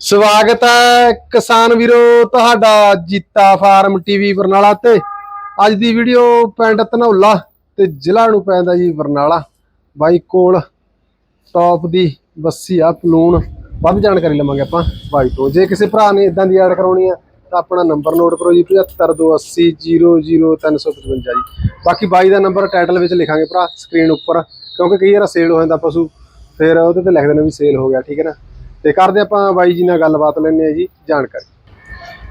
ਸਵਾਗਤ ਹੈ ਕਿਸਾਨ ਵੀਰੋ, ਤੁਹਾਡਾ ਜੀਤਾ ਫਾਰਮ ਟੀਵੀ ਬਰਨਾਲਾ ਤੇ। ਅੱਜ ਦੀ ਵੀਡੀਓ ਪਿੰਡ ਧਨੌਲਾ ਤੇ ਜ਼ਿਲ੍ਹਾ ਨੂੰ ਪੈਂਦਾ ਜੀ ਬਰਨਾਲਾ। ਬਾਈ ਕੋਲ ਟੌਪ ਦੀ ਬੱਸੀ ਆ ਪਲੂਨ ਵੱਧ ਜਾਣਕਾਰੀ ਲਵਾਂਗੇ ਆਪਾਂ ਬਾਈ ਤੋਂ। ਜੇ ਕਿਸੇ ਭਰਾ ਨੇ ਇਦਾਂ ਦੀ ਐਡ ਕਰਾਉਣੀ ਆ, ਤਾਂ ਆਪਣਾ ਨੰਬਰ ਨੋਟ ਕਰੋ ਜੀ 7528000355 ਜੀ। ਬਾਕੀ ਬਾਈ ਦਾ ਨੰਬਰ ਟਾਈਟਲ ਵਿੱਚ ਲਿਖਾਂਗੇ ਭਰਾ ਸਕਰੀਨ ਉੱਪਰ। ਕਿਉਂਕਿ ਕਈ ਵਾਰ ਸੇਲ ਹੋ ਜਾਂਦਾ ਪਸ਼ੂ, ਫਿਰ ਉਹਦੇ ਤੇ ਲਿਖ ਦਿੰਦੇ ਵੀ ਸੇਲ ਹੋ ਗਿਆ, ਠੀਕ ਹੈ ਨਾ? ਤੇ ਕਰਦੇ ਆਪਾਂ ਬਾਈ ਜੀ ਨਾਲ ਗੱਲਬਾਤ ਲੈਣੇ ਆ ਜੀ ਜਾਣਕਾਰੀ।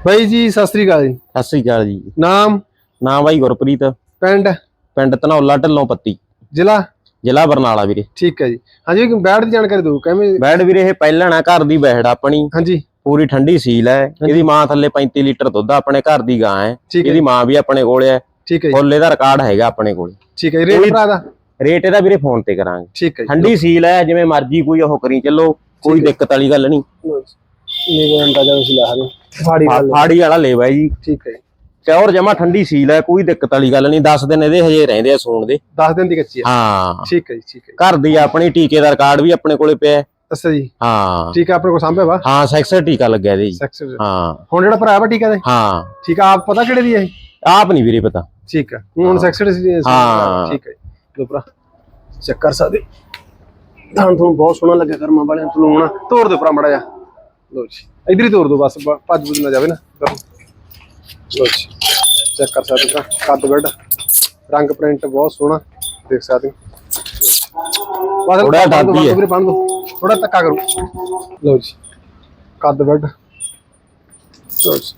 ਬਾਈ ਜੀ ਸਤਿ ਸ੍ਰੀ ਅਕਾਲ ਜੀ। ਸਤਿ ਸ੍ਰੀ ਅਕਾਲ ਜੀ। ਨਾਮ? ਨਾਮ ਬਾਈ ਗੁਰਪ੍ਰੀਤ। ਪਿੰਡ? ਪਿੰਡ ਧਨੌਲਾ ਢੱਲੋਂ ਪੱਤੀ। ਜ਼ਿਲ੍ਹਾ? ਜ਼ਿਲ੍ਹਾ ਬਰਨਾਲਾ ਵੀਰੇ। ਠੀਕ ਹੈ ਜੀ। ਹਾਂਜੀ ਬੈਠ ਦੀ ਜਾਣਕਾਰੀ ਦਿਓ ਕਿਵੇਂ? ਬੈਡ ਵੀਰੇ ਇਹ ਪਹਿਲਣਾ ਘਰ ਦੀ ਬੈੜ ਆਪਣੀ। ਹਾਂਜੀ। ਪੂਰੀ ਠੰਡੀ ਸੀਲ ਹੈ। ਇਹਦੀ ਮਾਂ ਥੱਲੇ 35 ਲੀਟਰ ਦੁੱਧ ਆਪਣੇ ਘਰ ਦੀ ਗਾਂ ਹੈ। ਇਹਦੀ ਮਾਂ ਵੀ ਆਪਣੇ ਕੋਲੇ ਹੈ। ਠੀਕ ਹੈ ਜੀ। ਫੁੱਲ ਇਹਦਾ ਰਿਕਾਰਡ ਹੈਗਾ ਆਪਣੇ ਕੋਲੇ। ਠੀਕ ਹੈ ਰੇਟ ਭਰਾ ਦਾ? ਰੇਟ ਇਹਦਾ ਵੀਰੇ ਫੋਨ ਤੇ ਕਰਾਂਗੇ। ਠੀਕ ਹੈ ਜੀ। ਠੰਡੀ ਸੀਲ ਹੈ ਜਿਵੇਂ ਮਰਜ਼ੀ ਕੋਈ ਉਹ ਕਰੀ ਚੱਲੋ। ਕੋਈ। ਦਿੱਕਤ ਵਾਲੀ ਗੱਲ ਨਹੀਂ। ਨੀਵੇਂ ਅੰਦਾਜ਼ਾ ਤੁਸੀਂ ਲਾ ਰਹੇ ਫਾੜੀ ਫਾੜੀ ਵਾਲਾ ਲੇਵਾ ਜੀ। ਠੀਕ ਹੈ ਪਿਓਰ ਜਮਾ ਠੰਡੀ ਸੀਲ ਹੈ ਕੋਈ ਦਿੱਕਤ ਵਾਲੀ ਗੱਲ ਨਹੀਂ। 10 ਦਿਨ ਇਹਦੇ ਹਜੇ ਰਹਿੰਦੇ ਆ ਸੂਣ ਦੇ। 10 ਦਿਨ ਦੀ ਕੱਚੀ ਹੈ। ਹਾਂ। ਠੀਕ ਹੈ ਜੀ ਠੀਕ ਹੈ। ਘਰ ਦੀ ਆਪਣੀ ਟੀਕੇ ਦਾ ਰਿਕਾਰਡ ਵੀ ਆਪਣੇ ਕੋਲੇ ਪਿਆ ਹੈ। ਅੱਛਾ ਜੀ। ਹਾਂ। ਠੀਕ ਹੈ ਆਪਣੇ ਕੋਲ ਸਾਂਭੇ ਵਾ? ਹਾਂ ਸੈਕਸਰ ਟੀਕਾ ਲੱਗਿਆ ਜੀ। ਸੈਕਸ ਹਾਂ। ਹੁਣ ਜਿਹੜਾ ਭਰਾ ਵਾ ਟੀਕਾ ਦੇ? ਹਾਂ। ਠੀਕ ਆ ਆਪ ਪਤਾ ਕਿਹੜੇ ਦੀ ਹੈ? ਆਪ ਨਹੀਂ ਵੀਰੇ ਪਤਾ। ਠੀਕ ਹੈ। ਹੁਣ ਸੈਕਸ ਹਾਂ। ਠੀਕ ਹੈ। ਲਓ ਭਰਾ ਚੈੱਕ ਕਰ ਸਕਦੇ। ਤਾਂ ਤੁਹਾਨੂੰ ਬਹੁਤ ਸੋਹਣਾ ਲੱਗਿਆ ਕਰਮਾਂ ਵਾਲਿਆਂ ਤੋਂ ਲਾਉਣਾ ਤੋੜ ਦਿਓ ਭਰਾ ਮੜਾ ਜਾ ਲਓ ਜੀ ਇਧਰ ਹੀ ਤੋੜ ਦਿਓ ਬਸ ਭੱਜ ਭੁੱਜ ਨਾ ਜਾਵੇ ਨਾ। ਲਓ ਜੀ ਚੈੱਕ ਕਰ ਸਕਦੇ ਭਰਾ ਕੱਦ ਬੈਡ ਰੰਗ ਪ੍ਰਿੰਟ ਬਹੁਤ ਸੋਹਣਾ ਦੇਖ ਸਕਦੇ ਹੋ। ਬਸ ਦਿਓ, ਦਾਦੀ ਹੈ। ਥੋੜਾ ਧੱਕਾ ਕਰੋ। ਲਓ ਜੀ ਕੱਦ ਬੈਡ ਲਓ ਜੀ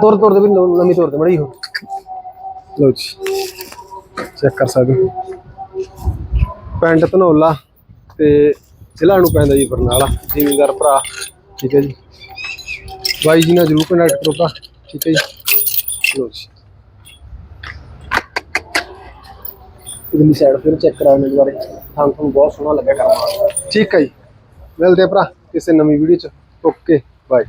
ਤੋੜ ਤੋੜ ਦੇ ਵੀ ਨਵੀਂ ਤੋੜ ਦੇ ਮੜੀ ਹੋ। ਲਓ ਜੀ ਚੈੱਕ ਕਰ ਸਕਦੇ ਹੋ। ਪਿੰਡ ਧਨੌਲਾ। ਤੇ ਜ਼ਿਲ੍ਹਾ ਨੂੰ ਪੈਂਦਾ ਜੀ ਬਰਨਾਲਾ ਜ਼ਿਮੀਂਦਾਰ ਭਰਾ ਠੀਕ ਹੈ ਜੀ। ਬਾਈ ਜੀ ਨਾਲ ਜਰੂਰ ਕੰਟੈਕਟ ਕਰੋ ਭਰਾ ਠੀਕ ਹੈ ਜੀ। ਲਓ ਜੀ। ਇਧਰਲੀ ਸਾਈਡ ਫਿਰ ਚੈੱਕ ਕਰਾਉਣ ਦੇ ਬਾਰੇ ਤੁਹਾਨੂੰ ਤੁਹਾਨੂੰ ਬਹੁਤ ਸੋਹਣਾ ਲੱਗਿਆ ਕਰਨਾ ਠੀਕ ਹੈ ਜੀ। ਮਿਲਦੇ ਆ ਭਰਾ ਕਿਸੇ ਨਵੀਂ ਵੀਡੀਓ ਚ। Okay bye